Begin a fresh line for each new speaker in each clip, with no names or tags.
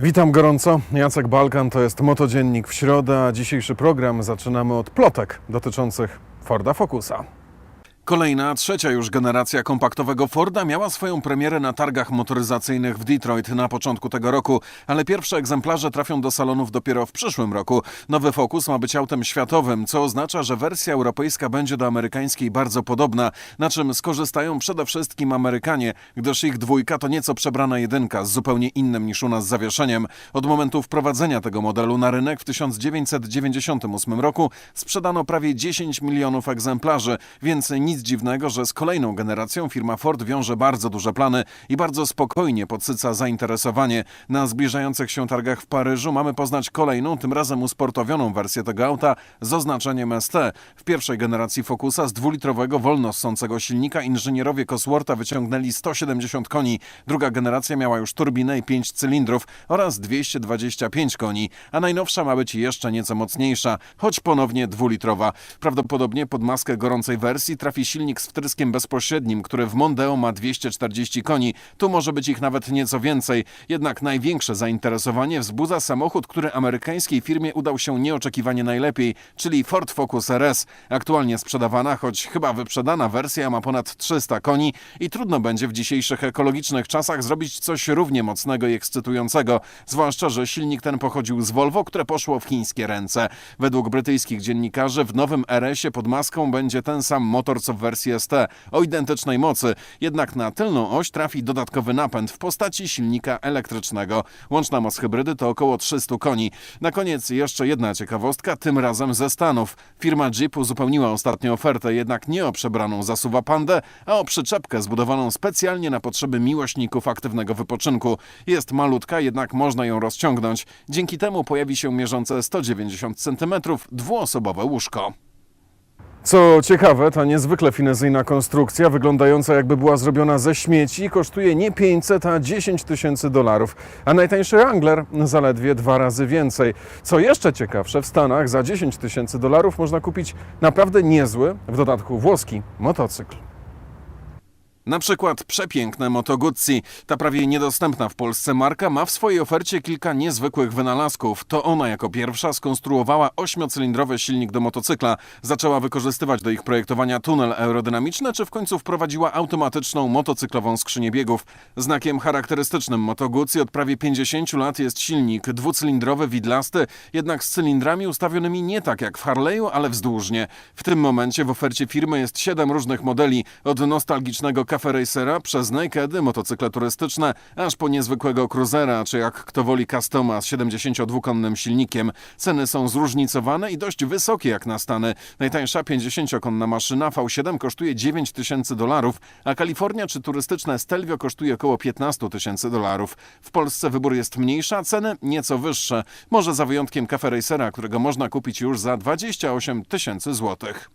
Witam gorąco. Jacek Balkan to jest Motodziennik w środę, a dzisiejszy program zaczynamy od plotek dotyczących Forda Focusa. Kolejna, trzecia już generacja kompaktowego Forda miała swoją premierę na targach motoryzacyjnych w Detroit na początku tego roku, ale pierwsze egzemplarze trafią do salonów dopiero w przyszłym roku. Nowy Focus ma być autem światowym, co oznacza, że wersja europejska będzie do amerykańskiej bardzo podobna, na czym skorzystają przede wszystkim Amerykanie, gdyż ich dwójka to nieco przebrana jedynka z zupełnie innym niż u nas zawieszeniem. Od momentu wprowadzenia tego modelu na rynek w 1998 roku sprzedano prawie 10 milionów egzemplarzy, więc nic dziwnego, że z kolejną generacją firma Ford wiąże bardzo duże plany i bardzo spokojnie podsyca zainteresowanie. Na zbliżających się targach w Paryżu mamy poznać kolejną, tym razem usportowioną wersję tego auta z oznaczeniem ST. W pierwszej generacji Focusa z dwulitrowego wolno ssącego silnika inżynierowie Coswortha wyciągnęli 170 koni. Druga generacja miała już turbinę i 5 cylindrów oraz 225 koni, a najnowsza ma być jeszcze nieco mocniejsza, choć ponownie dwulitrowa. Prawdopodobnie pod maskę gorącej wersji trafi silnik z wtryskiem bezpośrednim, który w Mondeo ma 240 koni. Tu może być ich nawet nieco więcej. Jednak największe zainteresowanie wzbudza samochód, który amerykańskiej firmie udał się nieoczekiwanie najlepiej, czyli Ford Focus RS. Aktualnie sprzedawana, choć chyba wyprzedana wersja ma ponad 300 koni i trudno będzie w dzisiejszych ekologicznych czasach zrobić coś równie mocnego i ekscytującego. Zwłaszcza, że silnik ten pochodził z Volvo, które poszło w chińskie ręce. Według brytyjskich dziennikarzy w nowym RS-ie pod maską będzie ten sam motor co w wersji ST o identycznej mocy, jednak na tylną oś trafi dodatkowy napęd w postaci silnika elektrycznego. Łączna moc hybrydy to około 300 koni. Na koniec jeszcze jedna ciekawostka, tym razem ze Stanów. Firma Jeep uzupełniła ostatnią ofertę, jednak nie o przebraną zasuwa pandę, a o przyczepkę zbudowaną specjalnie na potrzeby miłośników aktywnego wypoczynku. Jest malutka, jednak można ją rozciągnąć. Dzięki temu pojawi się mierzące 190 cm dwuosobowe łóżko. Co ciekawe, ta niezwykle finezyjna konstrukcja, wyglądająca jakby była zrobiona ze śmieci, kosztuje nie 500, a 10 tysięcy dolarów, a najtańszy Wrangler zaledwie dwa razy więcej. Co jeszcze ciekawsze, w Stanach za 10 tysięcy dolarów można kupić naprawdę niezły, w dodatku włoski, motocykl. Na przykład przepiękne Moto Guzzi. Ta prawie niedostępna w Polsce marka ma w swojej ofercie kilka niezwykłych wynalazków. To ona jako pierwsza skonstruowała ośmiocylindrowy silnik do motocykla. Zaczęła wykorzystywać do ich projektowania tunel aerodynamiczny, czy w końcu wprowadziła automatyczną motocyklową skrzynię biegów. Znakiem charakterystycznym Moto Guzzi od prawie 50 lat jest silnik dwucylindrowy, widlasty, jednak z cylindrami ustawionymi nie tak jak w Harley'u, ale wzdłużnie. W tym momencie w ofercie firmy jest 7 różnych modeli, od nostalgicznego Cafe Racera przez nakedy, motocykle turystyczne, aż po niezwykłego cruzera, czy jak kto woli customa z 72-konnym silnikiem. Ceny są zróżnicowane i dość wysokie jak na Stany. Najtańsza 50-konna maszyna V7 kosztuje 9 tysięcy dolarów, a Kalifornia czy turystyczne Stelvio kosztuje około 15 tysięcy dolarów. W Polsce wybór jest mniejszy, a ceny nieco wyższe. Może za wyjątkiem Cafe Racera, którego można kupić już za 28 tysięcy złotych.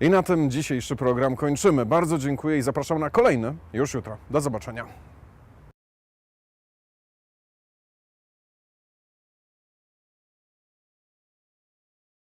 I na tym dzisiejszy program kończymy. Bardzo dziękuję i zapraszam na kolejny już jutro. Do zobaczenia.